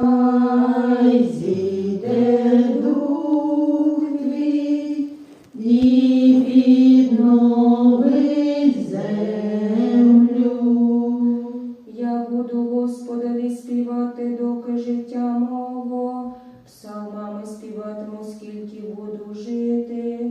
Хай зійде дух твій і відновить землю. Я буду Господові співати, доки життя мого, псалмами співатиму, скільки буду жити.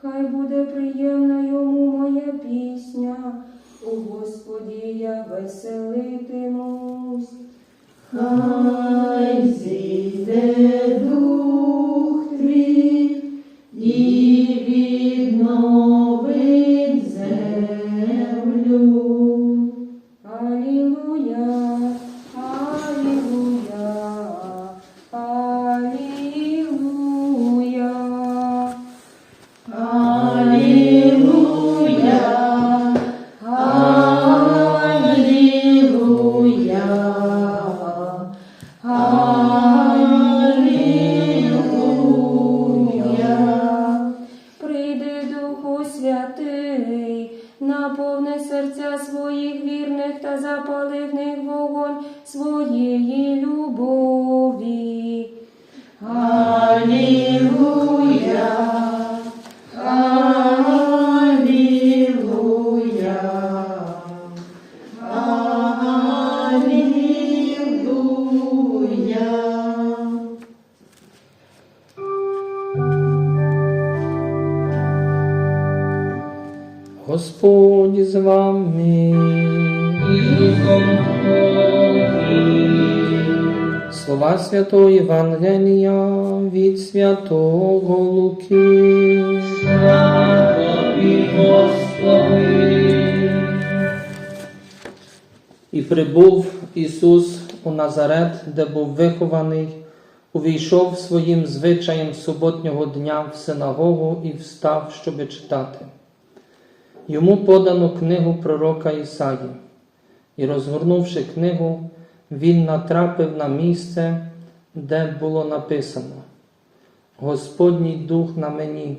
Хай буде приємна йому моя пісня, у Господі я веселитимусь. Хай Господь з вами. Слова Святого Євангелія від Святого Луки. І прибув Ісус у Назарет, де був вихований, увійшов своїм звичаєм суботнього дня в синагогу і встав, щоби читати. Йому подано книгу пророка Ісаї, і, розгорнувши книгу, він натрапив на місце, де було написано: Господній дух на мені,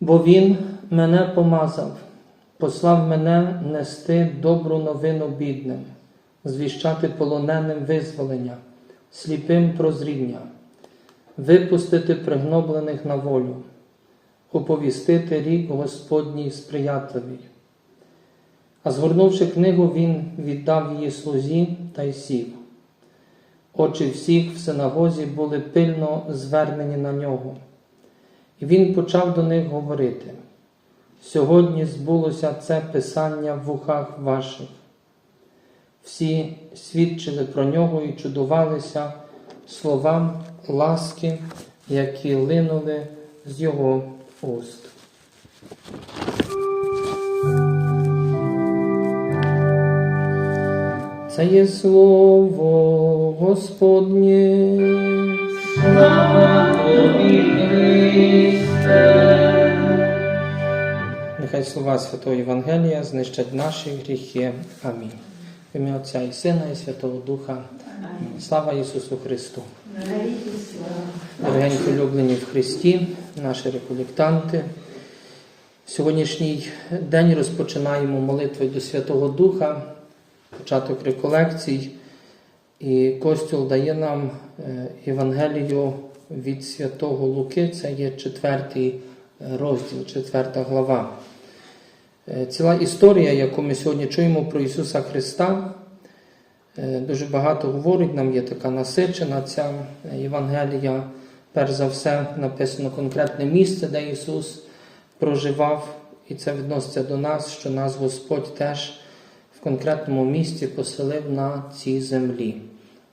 бо Він мене помазав, послав мене нести добру новину бідним, звіщати полоненим визволення, сліпим прозріння, випустити пригноблених на волю оповістити рік Господній сприятливий. А згорнувши книгу, він віддав її слузі та й сів. Очі всіх в синагозі були пильно звернені на нього. І він почав до них говорити: сьогодні збулося це писання в вухах ваших. Всі свідчили про нього і чудувалися словам ласки, які линули з його уст. Це є слово Господнє. Нехай слова Святого Євангелія знищать наші гріхи. Амінь. В ім'я Отця і Сина, і Святого Духа. Амінь. Слава Ісусу Христу! Дорогенькі улюблені в Христі, наші реколектанти. Сьогоднішній день розпочинаємо молитвою до Святого Духа, початок реколекцій. І Костюл дає нам е, Євангелію від Святого Луки, це є четвертий розділ, четверта глава. Е, Ціла історія, яку ми сьогодні чуємо про Ісуса Христа, е, дуже багато говорить, нам є така насичена ця Євангелія. Перш за все, написано конкретне місце, де Ісус проживав, і це відноситься до нас, що нас Господь теж в конкретному місці поселив на цій землі.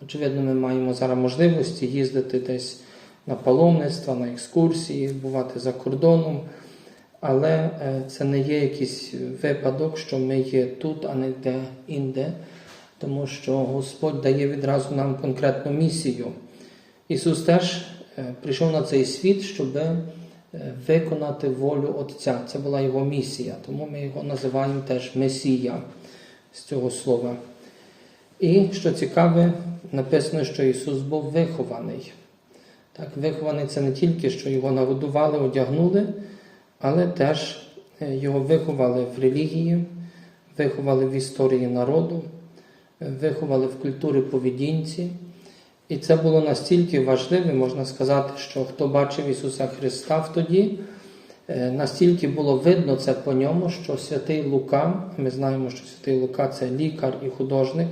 Очевидно, ми маємо зараз можливості їздити десь на паломництва, на екскурсії, бувати за кордоном, але е, це не є якийсь випадок, що ми є тут, а не де інде, тому що Господь дає відразу нам конкретну місію. Ісус теж прийшов на цей світ, щоб е, виконати волю Отця. Це була його місія, тому ми його називаємо теж Месія з цього слова. І що цікаве, написано, що Ісус був вихований. Так, вихований це не тільки, що його нагодували, одягнули, але теж е, його виховали в релігії, виховали в історії народу, виховали в культурі поведінці. І це було настільки важливе, можна сказати, що хто бачив Ісуса Христа в тоді, е, настільки було видно це по ньому, що святий Лука, ми знаємо, що святий Лука це лікар і художник,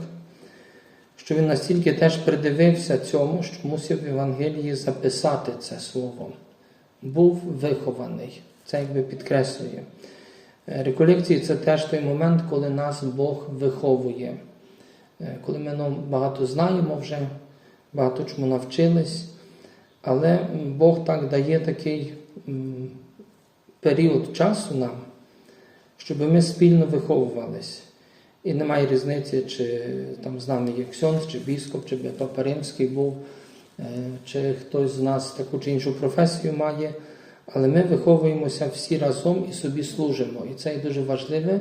що він настільки теж придивився цьому, що мусив в Євангелії записати це слово. Був вихований. Це якби підкреслює. Е, Реколекції це теж той момент, коли нас Бог виховує. Е, Коли ми ну, багато знаємо вже, багато чому навчились, але Бог так дає такий період часу нам, щоб ми спільно виховувались. І немає різниці, чи там з нами є ксьонз, чи біскоп, чи Папа Римський був, е, чи хтось з нас таку чи іншу професію має. Але ми виховуємося всі разом і собі служимо. І це є дуже важливе,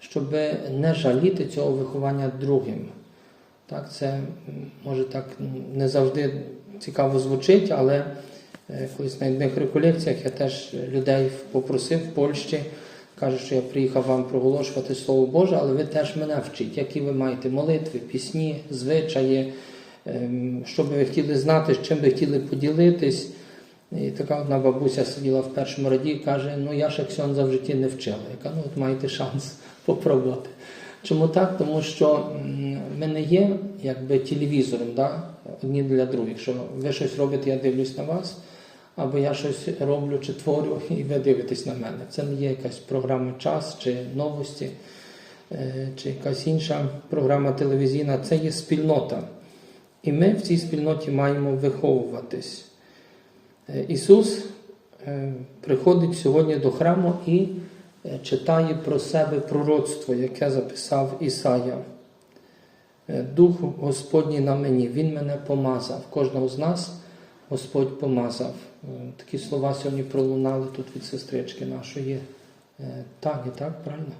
щоб не жаліти цього виховання другим. Так, це може так не завжди цікаво звучить, але е, колись на одних реколекціях я теж людей попросив в Польщі, каже, що я приїхав вам проголошувати Слово Боже, але ви теж мене вчіть, які ви маєте молитви, пісні, звичаї, ем, що би ви хотіли знати, з чим би хотіли поділитись. І така одна бабуся сиділа в першому раді і каже: ну я ще ксьонза в житті не вчила. Я кажу, ну от маєте шанс попробувати. Чому так? Тому що ми не є якби телевізором, да? одні для других. Що ви щось робите, я дивлюсь на вас, або я щось роблю чи творю, і ви дивитесь на мене. Це не є якась програма час чи новості, е, чи якась інша програма телевізійна. Це є спільнота. І ми в цій спільноті маємо виховуватись. Е, Ісус е, приходить сьогодні до храму і читає про себе пророцтво, яке записав Ісая. Е, Дух Господній на мені, Він мене помазав. Кожного з нас Господь помазав. Е, Такі слова сьогодні пролунали тут від сестрички нашої. Е, Тані, так, правильно?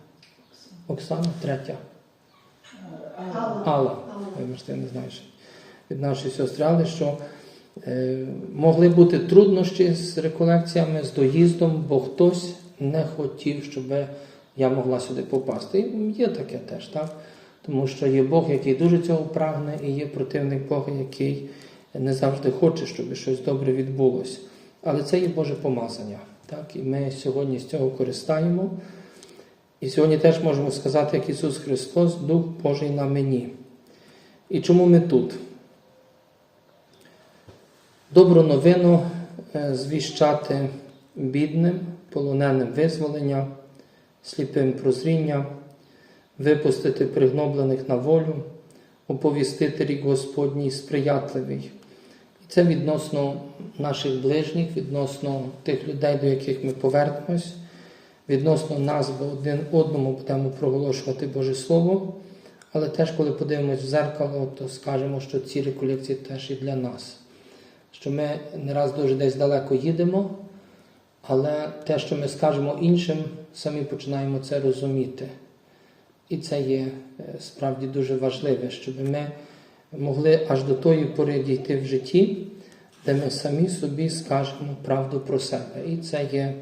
Оксана, третя. Алла. Вибачте, я не знаю. що Від нашої сестри, але що е, могли бути труднощі з реколекціями, з доїздом, бо хтось не хотів, щоб я могла сюди попасти. І є таке теж, так? Тому що є Бог, який дуже цього прагне, і є противник Бога, який не завжди хоче, щоб щось добре відбулося. Але це є Боже помазання. Так? І ми сьогодні з цього користаємо. І сьогодні теж можемо сказати, як Ісус Христос, Дух Божий на мені. І чому ми тут? Добру новину е, звіщати бідним, полоненим визволення, сліпим прозріння, випустити пригноблених на волю, оповістити рік Господній сприятливий. І це відносно наших ближніх, відносно тих людей, до яких ми повернемось, відносно нас, бо один одному будемо проголошувати Боже Слово. Але теж, коли подивимось в зеркало, то скажемо, що ці реколекції теж і для нас. Що ми не раз дуже десь далеко їдемо, але те, що ми скажемо іншим, самі починаємо це розуміти. І це є справді дуже важливе, щоб ми могли аж до тої пори дійти в житті, де ми самі собі скажемо правду про себе. І це є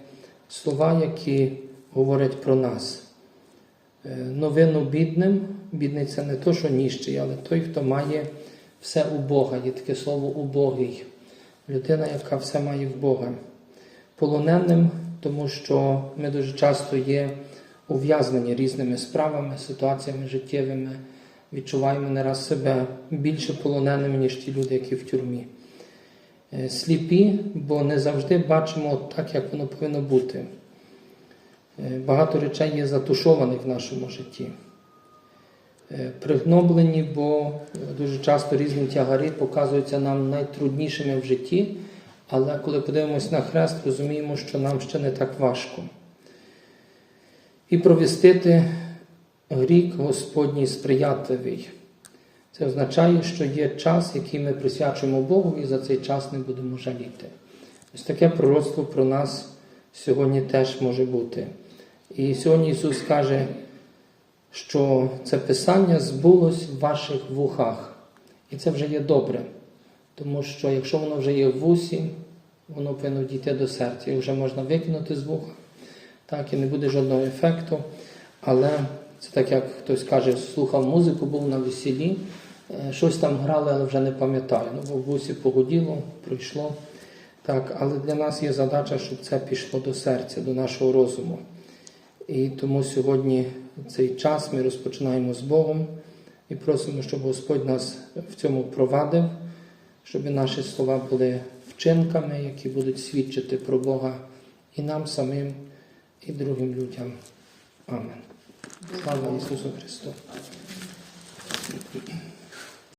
слова, які говорять про нас. Новину бідним, бідний це не то, що ніщий, але той, хто має все у Бога. Є таке слово убогий. Людина, яка все має в Бога. Полоненим, тому що ми дуже часто є ув'язнені різними справами, ситуаціями життєвими, відчуваємо не раз себе більше полоненими, ніж ті люди, які в тюрмі. Е, Сліпі, бо не завжди бачимо так, як воно повинно бути. Е, Багато речей є затушованих в нашому житті. Е, Пригноблені, бо дуже часто різні тягарі показуються нам найтруднішими в житті, але коли подивимось на хрест, розуміємо, що нам ще не так важко. І провістити рік Господній сприятливий. Це означає, що є час, який ми присвячуємо Богу, і за цей час не будемо жаліти. Ось таке пророцтво про нас сьогодні теж може бути. І сьогодні Ісус каже, що це Писання збулось в ваших вухах. І це вже є добре. Тому що якщо воно вже є в вусі, воно повинно дійти до серця. І вже можна викинути з вуха, так, і не буде жодного ефекту. Але Це так, як хтось каже, слухав музику, був на весіллі, е, щось там грали, але вже не пам'ятаю. Ну, бо в бусі погоділо, пройшло. Так, але для нас є задача, щоб це пішло до серця, до нашого розуму. І тому сьогодні цей час ми розпочинаємо з Богом і просимо, щоб Господь нас в цьому провадив, щоб наші слова були вчинками, які будуть свідчити про Бога і нам самим, і другим людям. Амен. Слава Ісусу Христу!